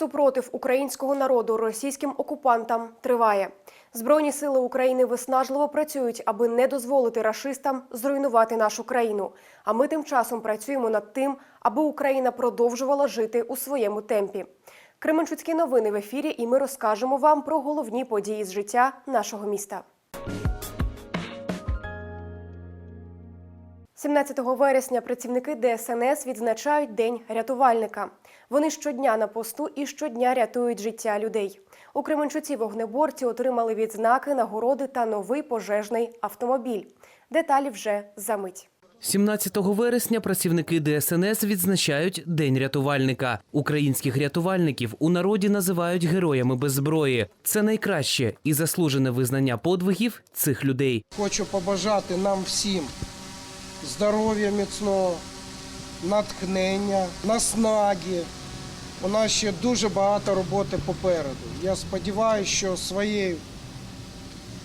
Супротив українського народу російським окупантам триває. Збройні сили України виснажливо працюють, аби не дозволити рашистам зруйнувати нашу країну. А ми тим часом працюємо над тим, аби Україна продовжувала жити у своєму темпі. Кременчуцькі новини в ефірі, і ми розкажемо вам про головні події з життя нашого міста. 17 вересня працівники ДСНС відзначають День рятувальника. Вони щодня на посту і щодня рятують життя людей. У Кременчуці вогнеборці отримали відзнаки, нагороди та новий пожежний автомобіль. Деталі вже за мить. 17 вересня працівники ДСНС відзначають День рятувальника. Українських рятувальників у народі називають героями без зброї. Це найкраще і заслужене визнання подвигів цих людей. Хочу побажати нам всім здоров'я міцного, натхнення, наснаги. У нас ще дуже багато роботи попереду. Я сподіваюся, що своєю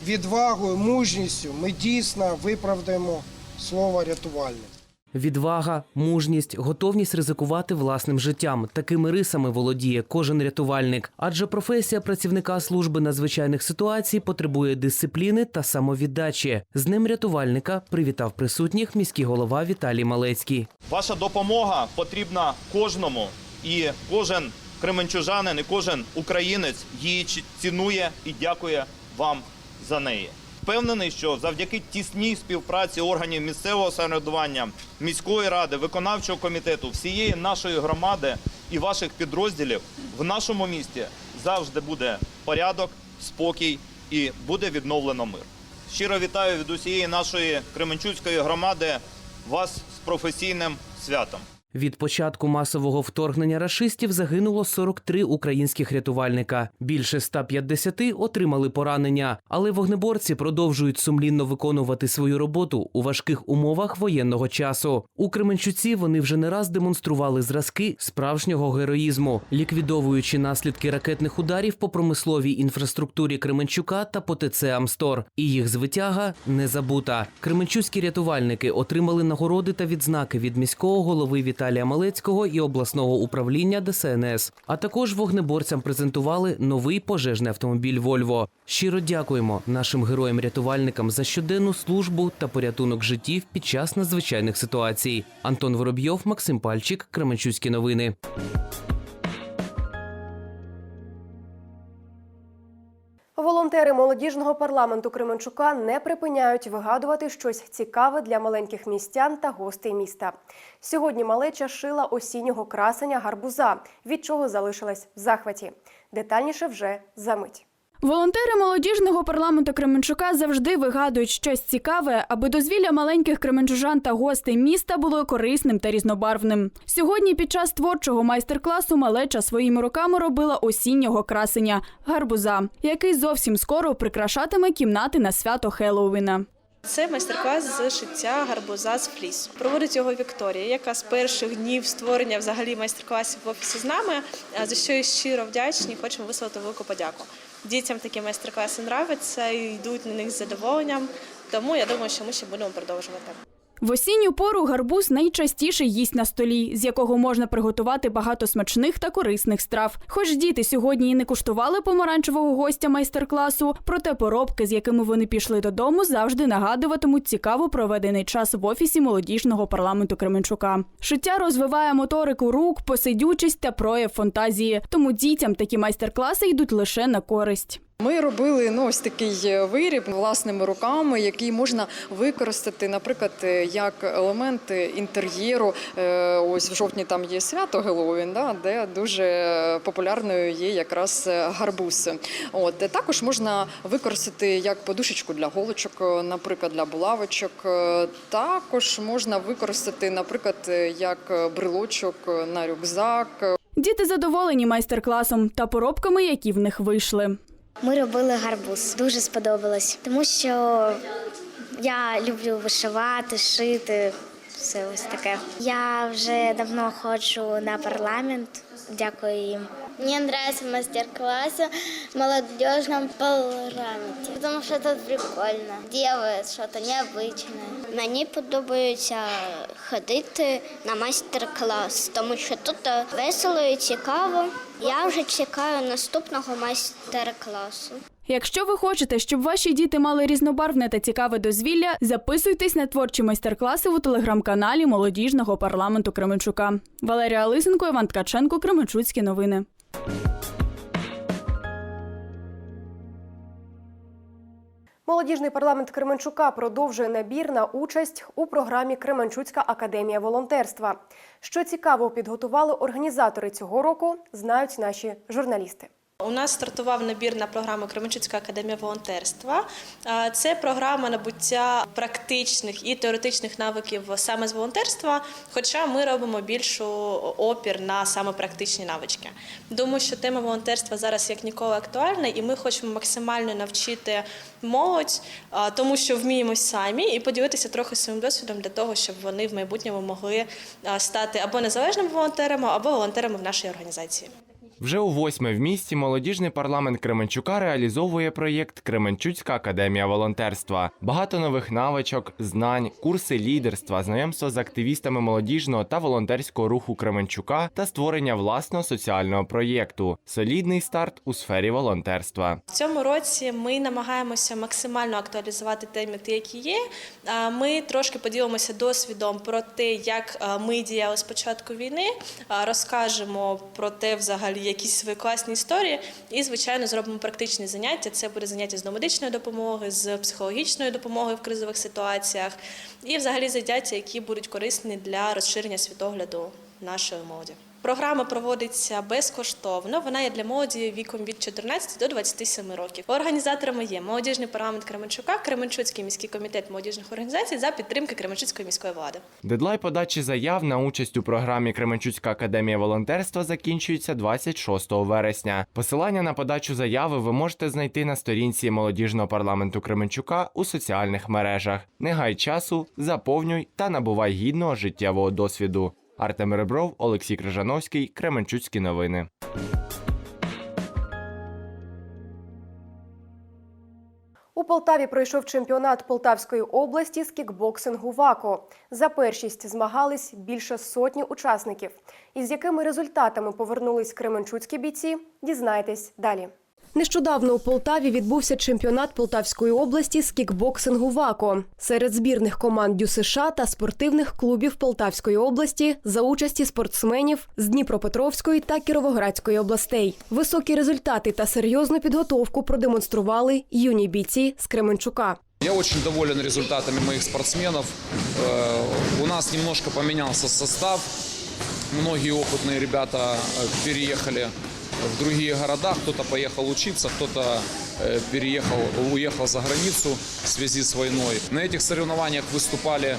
відвагою, мужністю ми дійсно виправдаємо слово рятувальник. Відвага, мужність, готовність ризикувати власним життям. Такими рисами володіє кожен рятувальник. Адже професія працівника служби надзвичайних ситуацій потребує дисципліни та самовіддачі. З ним рятувальника привітав присутніх міський голова Віталій Малецький. Ваша допомога потрібна кожному, і кожен кременчужанин, і кожен українець її цінує і дякує вам за неї. Впевнений, що завдяки тісній співпраці органів місцевого самоврядування, міської ради, виконавчого комітету, всієї нашої громади і ваших підрозділів в нашому місті завжди буде порядок, спокій і буде відновлено мир. Щиро вітаю від усієї нашої Кременчуцької громади вас з професійним святом. Від початку масового вторгнення рашистів загинуло 43 українських рятувальника. Більше 150 отримали поранення, але вогнеборці продовжують сумлінно виконувати свою роботу у важких умовах воєнного часу. У Кременчуці вони вже не раз демонстрували зразки справжнього героїзму, ліквідовуючи наслідки ракетних ударів по промисловій інфраструктурі Кременчука та по ТЦ Амстор. І їх звитяга не забута. Кременчуцькі рятувальники отримали нагороди та відзнаки від міського голови Віталія Малецького і обласного управління ДСНС. А також вогнеборцям презентували новий пожежний автомобіль Вольво. Щиро дякуємо нашим героям-рятувальникам за щоденну службу та порятунок життів під час надзвичайних ситуацій. Антон Воробйов, Максим Пальчик, Кременчуцькі новини. Волонтери молодіжного парламенту Кременчука не припиняють вигадувати щось цікаве для маленьких містян та гостей міста. Сьогодні малеча шила осіннього красення гарбуза, від чого залишилась в захваті. Детальніше вже за мить. Волонтери молодіжного парламенту Кременчука завжди вигадують щось цікаве, аби дозвілля маленьких кременчужан та гостей міста було корисним та різнобарвним. Сьогодні під час творчого майстер-класу малеча своїми руками робила осіннього красення гарбуза, який зовсім скоро прикрашатиме кімнати на свято Хеллоуіна. Це майстер-клас з шиття гарбуза з флісу. Проводить його Вікторія, яка з перших днів створення взагалі майстер-класів в офісі з нами, за що їй щиро вдячні. Хочемо висловити велику подяку. Дітям такі майстер-класи нравляться йдуть на них з задоволенням. Тому я думаю, що ми ще будемо продовжувати. В осінню пору гарбуз найчастіше їсть на столі, з якого можна приготувати багато смачних та корисних страв. Хоч діти сьогодні і не куштували помаранчевого гостя майстер-класу, проте поробки, з якими вони пішли додому, завжди нагадуватимуть цікаво проведений час в офісі молодіжного парламенту Кременчука. Шиття розвиває моторику рук, посидючість та прояв фантазії. Тому дітям такі майстер-класи йдуть лише на користь. Ми робили ну, ось такий е, виріб власними руками, який можна використати, наприклад, е, як елемент інтер'єру. Е, Ось в жовтні там є свято Геловін, да, де дуже популярною є якраз гарбуз. От також можна використати як подушечку для голочок, наприклад, для булавочок. Також можна використати, наприклад, як брелочок на рюкзак. Діти задоволені майстер-класом та поробками, які в них вийшли. Ми робили гарбуз. Дуже сподобалось, тому що я люблю вишивати, шити. Все ось таке. Я вже давно ходжу на парламент. Дякую їм. Мне нравится мастер-класс в молодежном парламенте, потому что тут прикольно. Делают что-то необычное. Мені подобається ходити на майстер-клас, тому що тут весело і цікаво. Я вже чекаю наступного майстер-класу. Якщо ви хочете, щоб ваші діти мали різнобарвне та цікаве дозвілля, записуйтесь на творчі майстер-класи у телеграм-каналі молодіжного парламенту Кременчука. Валерія Лисенко, Іван Ткаченко, Кременчуцькі новини. Молодіжний парламент Кременчука продовжує набір на участь у програмі Кременчуцька академія волонтерства. Що цікаво підготували організатори цього року, знають наші журналісти. У нас стартував набір на програму Кременчуцька академія волонтерства. Це програма набуття практичних і теоретичних навиків саме з волонтерства. Хоча ми робимо більшу опір на саме практичні навички. Думаю, що тема волонтерства зараз як ніколи актуальна, і ми хочемо максимально навчити молодь, тому що вміємо самі, і поділитися трохи своїм досвідом для того, щоб вони в майбутньому могли стати або незалежними волонтерами, або волонтерами в нашій організації. Вже у восьме в місті молодіжний парламент Кременчука реалізовує проєкт Кременчуцька академія волонтерства. Багато нових навичок, знань, курси лідерства, знайомство з активістами молодіжного та волонтерського руху Кременчука та створення власного соціального проєкту. Солідний старт у сфері волонтерства. В цьому році ми намагаємося максимально актуалізувати теми, ті, які є. Ми трошки поділимося досвідом про те, як ми діяли з початку війни, розкажемо про те, взагалі, якісь свої класні історії, і, звичайно, зробимо практичні заняття. Це буде заняття з домедичної допомоги, з психологічної допомоги в кризових ситуаціях, і взагалі заняття, які будуть корисні для розширення світогляду нашої молоді. Програма проводиться безкоштовно. Вона є для молоді віком від 14 до 27 років. Організаторами є молодіжний парламент Кременчука, Кременчуцький міський комітет молодіжних організацій за підтримки Кременчуцької міської влади. Дедлайн подачі заяв на участь у програмі Кременчуцька академія волонтерства закінчується 26 вересня. Посилання на подачу заяви ви можете знайти на сторінці молодіжного парламенту Кременчука у соціальних мережах. Не гай часу, заповнюй та набувай гідного життєвого досвіду. Артем Ребров, Олексій Крижановський, Кременчуцькі новини. У Полтаві пройшов чемпіонат Полтавської області з кікбоксингу ВАКО. За першість змагались більше сотні учасників. Із якими результатами повернулись кременчуцькі бійці, дізнайтесь далі. Нещодавно у Полтаві відбувся чемпіонат Полтавської області з кікбоксингу ВАКО серед збірних команд ДЮСШ та спортивних клубів Полтавської області за участі спортсменів з Дніпропетровської та Кіровоградської областей. Високі результати та серйозну підготовку продемонстрували юні бійці з Кременчука. Я очень доволен результатами моих спортсменов. Э, У нас немножко поменялся состав. Многие опытные ребята э, переехали в другие города. Кто-то поехал учиться, кто-то э, переехал, уехал за границу в связи с войной. На этих соревнованиях выступали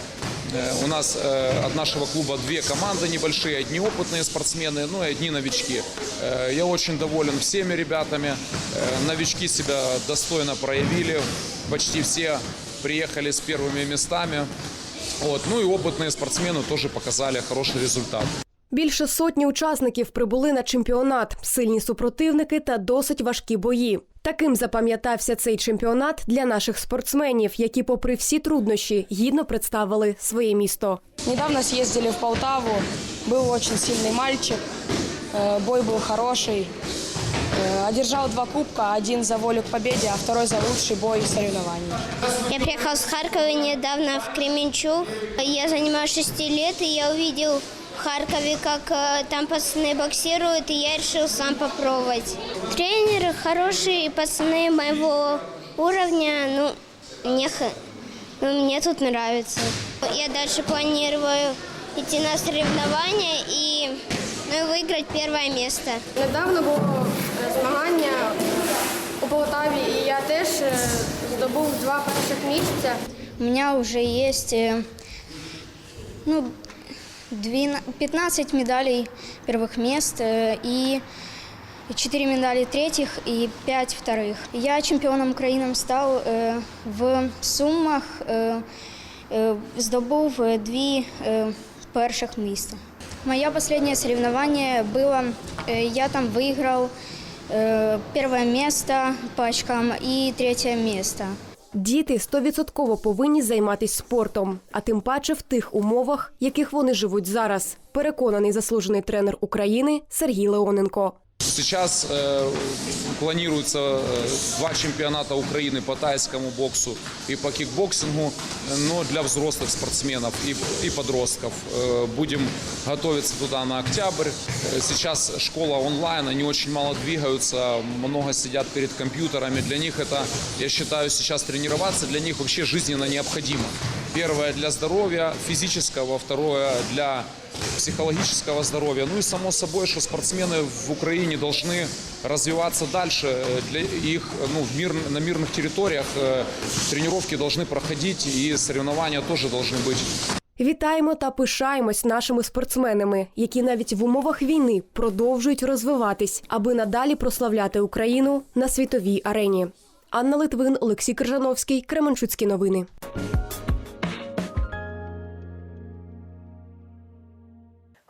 э, у нас э, от нашего клуба две команды небольшие, одни опытные спортсмены, ну и одни новички. Э, Я очень доволен всеми ребятами. Э, Новички себя достойно проявили. Почти все приехали с первыми местами. Вот. Ну и опытные спортсмены тоже показали хороший результат. Більше сотні учасників прибули на чемпіонат, сильні супротивники та досить важкі бої. Таким запам'ятався цей чемпіонат для наших спортсменів, які, попри всі труднощі, гідно представили своє місто. Недавно съездили в Полтаву, был очень сильный мальчик, э, бой был хороший. Э, Одержал два кубка, один за волю к победе, а второй за лучший бой в соревновании. Я приехала с Харькова недавно в Кременчуг. Я занимаюсь 6 лет, и я увидел в Харькове, как э, там пацаны боксируют, и я решил сам попробовать. Тренеры хорошие, пацаны моего уровня, ну, мне, х- ну, мне тут нравится. Я дальше планирую идти на соревнования и ну, и выиграть первое место. Недавно було е, змагання у Полтаві, і я теж е, здобув два перших місця. У меня уже есть э, ну, 12 15 медалей первых мест э, и 4 медали третьих и 5 вторых. Я чемпионом Украины стал э, в суммах, э, э, здобув е, дві е, перших місця. Мое последнее соревнование было, э, я там выиграл э, первое место по очкам и третье место. Діти стовідсотково повинні займатися спортом, а тим паче в тих умовах, яких вони живуть зараз. Переконаний заслужений тренер України Сергій Леоненко. Сейчас э, планируется э, два чемпионата Украины по тайскому боксу и по кикбоксингу, но для взрослых спортсменов и, и подростков. Э, будем готовиться туда на октябрь. Э, Сейчас школа онлайн, они очень мало двигаются, много сидят перед компьютерами. Для них это, я считаю, сейчас тренироваться для них вообще жизненно необходимо. Первое для здоровья физического, второе для психологического здоровья. Ну и само собой, что спортсмены в Украине должны развиваться дальше. Э, Для их ну, в мир, на мирных территориях э, тренировки должны проходить и соревнования тоже должны быть. Вітаємо та пишаємось нашими спортсменами, які навіть в умовах війни продовжують розвиватись, аби надалі прославляти Україну на світовій арені. Анна Литвин, Олексій Крижановський, Кременчуцькі новини.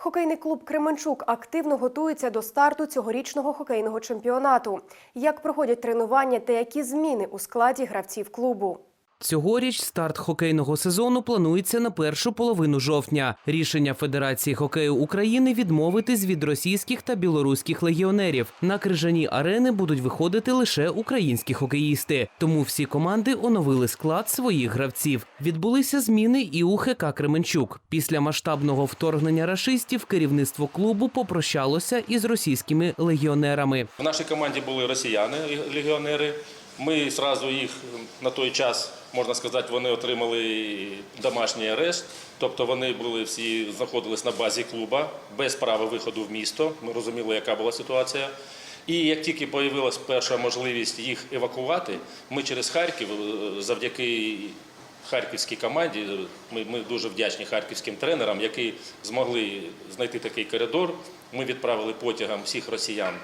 Хокейний клуб Кременчук активно готується до старту цьогорічного хокейного чемпіонату. Як проходять тренування та які зміни у складі гравців клубу? Цьогоріч старт хокейного сезону планується на першу половину жовтня. Рішення Федерації хокею України відмовитись від російських та білоруських легіонерів. На крижані арени будуть виходити лише українські хокеїсти. Тому всі команди оновили склад своїх гравців. Відбулися зміни і у ХК Кременчук. Після масштабного вторгнення рашистів керівництво клубу попрощалося із російськими легіонерами. В нашій команді були росіяни, легіонери. Ми одразу їх на той час, можна сказати, вони отримали домашній арешт. Тобто вони були всі знаходились на базі клуба без права виходу в місто. Ми розуміли, яка була ситуація. І як тільки з'явилася перша можливість їх евакувати, ми через Харків, е, завдяки харківській команді, ми, ми дуже вдячні харківським тренерам, які змогли знайти такий коридор. Ми відправили потягом всіх росіян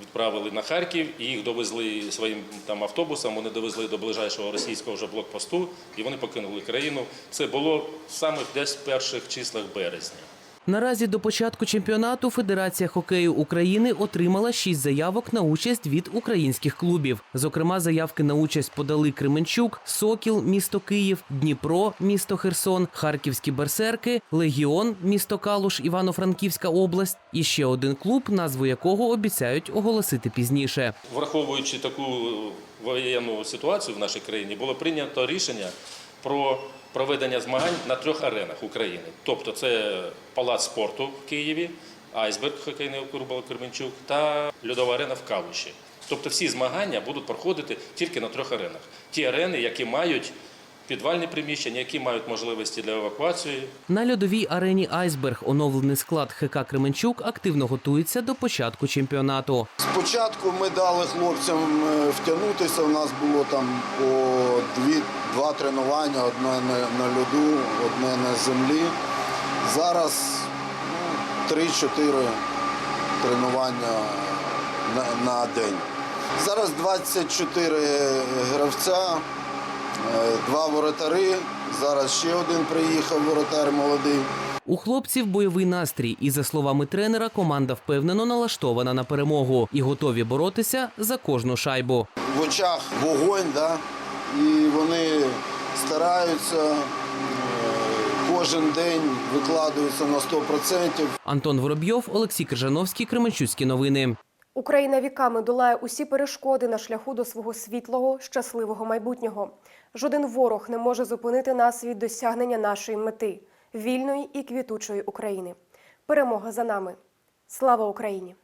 відправили на Харків і їх довезли своїм там автобусом. Вони довезли до ближайшого російського вже блокпосту, і вони покинули країну. Це було саме десь в перших числах березня. Наразі до початку чемпіонату Федерація хокею України отримала шість заявок на участь від українських клубів. Зокрема, заявки на участь подали Кременчук, Сокіл, місто Київ, Дніпро, місто Херсон, Харківські берсерки, Легіон, місто Калуш, Івано-Франківська область і ще один клуб, назву якого обіцяють оголосити пізніше. Враховуючи таку воєнну ситуацію в нашій країні, було прийнято рішення про проведення змагань на трьох аренах України. Тобто це палац спорту в Києві, айсберг хокейний клуб Кременчук та льодова арена в Калуші. Тобто всі змагання будуть проходити тільки на трьох аренах. Ті арени, які мають підвальні приміщення, які мають можливості для евакуації, На льодовій арені Айсберг оновлений склад ХК Кременчук активно готується до початку чемпіонату. Спочатку ми дали хлопцям е, втягнутися. У нас було там по дві, два тренування: одне на, на льоду, одне на землі. Зараз ну, 3-4 тренування на, на день. Зараз 24 гравця, два воротари. Зараз ще один приїхав воротар молодий. У хлопців бойовий настрій, і за словами тренера, команда впевнено налаштована на перемогу і готові боротися за кожну шайбу. в очах вогонь, да? і вони стараються е, кожен день викладаються на 100%. Антон Воробйов, Олексій Крижановський, Кременчуцькі новини. Україна віками долає усі перешкоди на шляху до свого світлого, щасливого майбутнього. Жоден ворог не може зупинити нас від досягнення нашої мети вільної і квітучої України. Перемога за нами. Слава Україні!